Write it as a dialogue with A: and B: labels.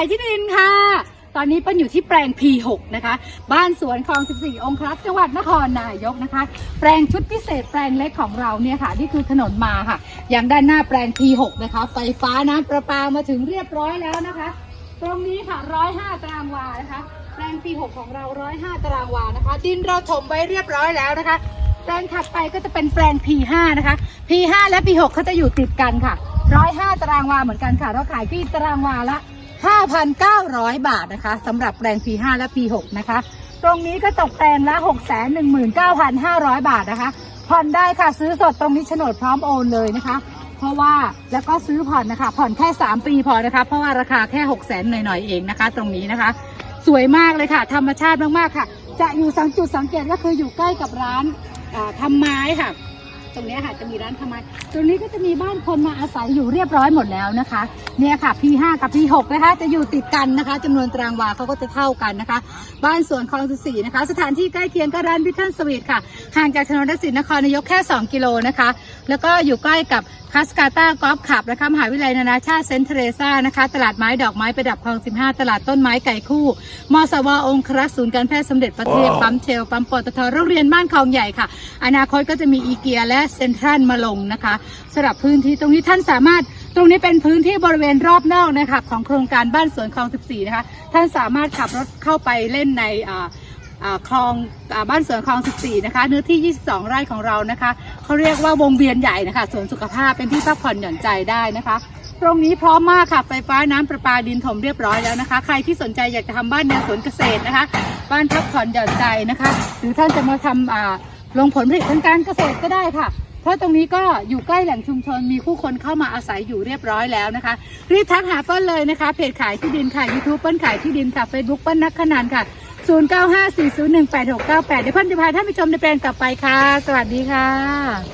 A: ายที่ดินค่ะ ตอนนี้เปิ้ลอยู่ที่แปลง P6 นะคะ บ้านสวนคลอง 14 องครักษ์จังหวัดนครนายกนะคะ แปลงชุดพิเศษแปลงเล็กของเราเนี่ยค่ะนี่คือถนนมาค่ะ อย่างด้านหน้าแปลง P6 นะคะ ไฟฟ้าน้ำประปามาถึงเรียบร้อยแล้วนะคะ ตรงนี้ค่ะ 105 ตารางวานะคะ แปลง P6 ของเรา 105 ตารางวานะคะ ดินเราถมไว้เรียบร้อยแล้วนะคะ แปลงถัดไปก็จะเป็นแปลง P5 นะคะ P5 และ P6 เขาจะอยู่ติดกันค่ะ 105 ตารางวาเหมือนกันค่ะ เราขายที่ตารางวาละ 5,900 บาทนะคะสำหรับแปลง P5 และ P6 นะคะ ตรงนี้ก็ตกแปลงละ 619,500 บาทนะคะ ผ่อนได้ค่ะซื้อสดตรงนี้โฉนดพร้อมโอนเลยนะคะ เพราะว่าแล้วก็ซื้อผ่อนนะคะ ผ่อนแค่ 3 ปีพอนะคะ เพราะว่าราคาแค่ 6 0 0 0 0 0หน่อยๆเองนะคะ ตรงนี้นะคะ สวยมากเลยค่ะ ธรรมชาติมากๆค่ะ จะอยู่สังจุดสังเกตก็คืออยู่ใกล้กับร้านทำไม้ค่ะ ตรงนี้ค่ะจะมีร้านทำไมตรงนี้ก็จะมีบ้านคนมาอาศัยอยู่เรียบร้อยหมดแล้วนะคะ เนี่ยค่ะ P5 กับ P6 นะคะจะอยู่ติดกันนะคะจำนวนตารางวาเขาก็จะเท่ากันนะคะ บ้านสวนคลองสีนะคะ สถานที่ใกล้เคียงก็ร้านวิทเทิลสวีทค่ะ ห่างจากถนนรังสิตนครนายกแค่ 2 กิโลนะคะ แล้วก็อยู่ใกล้กับคัสกาตากอล์ฟขับนะคะมหาวิทยาลัยนานาชาติเซนต์เทเรซานะคะ ตลาดไม้ดอกไม้ประดับคลอง 15 ตลาดต้นไม้ไก่คู่ มสวองครักษ์ศูนย์การแพทย์สมเด็จพระเทพปั๊มเชลปั๊มปตทโรงเรียนบ้านคลองใหญ่ค่ะ อนาคตก็จะมีอีเกียและเซ็นทรัลมาลงนะคะสำหรับพื้นที่ตรงนี้ท่านสามารถตรงนี้เป็นพื้นที่บริเวณรอบนอกนะคะของโครงการบ้านสวนคลอง 14 นะคะ ท่านสามารถขับรถเข้าไปเล่นในคลองอบ้านสวนคลอง 14 นะคะ เนื้อที่ 22 ไร่ของเรานะคะเขาเรียกว่าวงเวียนใหญ่นะคะสวนสุขภาพเป็นที่พักผ่อนหย่อนใจได้นะคะ ตรงนี้พร้อมมากค่ะไฟฟ้าน้ำประปาดินถมเรียบร้อยแล้วนะคะ ใครที่สนใจอยากจะทำบ้านแนวสวนเกษตรนะคะ บ้านพักผ่อนหย่อนใจนะคะ หรือท่านจะมาทำ ลงผลผลิตทางการเกษตรก็ได้ค่ะ เพราะตรงนี้ก็อยู่ใกล้แหล่งชุมชนมีผู้คนเข้ามาอาศัยอยู่เรียบร้อยแล้วนะคะ รีบทักหาเปิ้ลเลยนะคะ เพจขายที่ดินค่ะ YouTube เปิ้ลขายที่ดินค่ะ Facebook เปิ้ลนักขนานค่ะ 0954018698 เดี๋ยวเพิ่นจะพาท่านไปชมในแปลงต่อไปค่ะ สวัสดีค่ะ